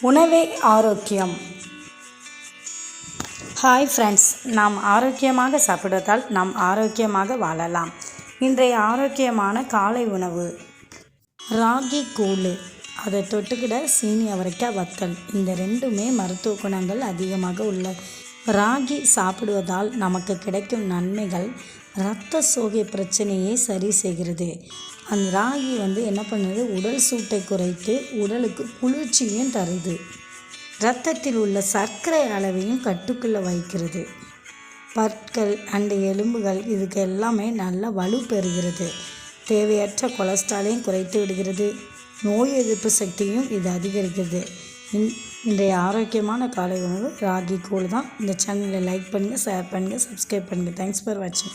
உணவே ஆரோக்கியம். Hi friends நாம் ஆரோக்கியமாக சாப்பிடுவதால் நாம் ஆரோக்கியமாக வாழலாம். இன்றைய ஆரோக்கியமான காலை உணவு. ராகி கூழ். அதை தொட்டுக்கிட சீனி அவரைக்காய் வத்தல். இந்த ரெண்டுமே மருத்துவ குணங்கள் அதிகமாக உள்ள ராகி சாப்பிடுவதால் நமக்கு கிடைக்கும் நன்மைகள் இரத்த சோகை பிரச்சனையை சரி செய்கிறது. அந்த ராகி வந்து என்ன பண்ணுது? உடல் சூட்டை குறைத்து உடலுக்கு குளிர்ச்சியும் தருது. இரத்தத்தில் உள்ள சர்க்கரை அளவையும் கட்டுக்குள்ளே வைக்கிறது. பற்கள் அண்டு எலும்புகள் இதுக்கு எல்லாமே நல்ல வலு பெறுகிறது. தேவையற்ற கொலஸ்ட்ராலையும் குறைத்து விடுகிறது. நோய் எதிர்ப்பு சக்தியும் இது அதிகரிக்கிறது. இன்றைய ஆரோக்கியமான காலை உணவு ராகி கூழ் தான். இந்த சேனலை லைக் பண்ணுங்கள் ஷேர் பண்ணுங்கள் சப்ஸ்கிரைப் பண்ணுங்கள் தேங்க்ஸ் ஃபார் வாட்சிங்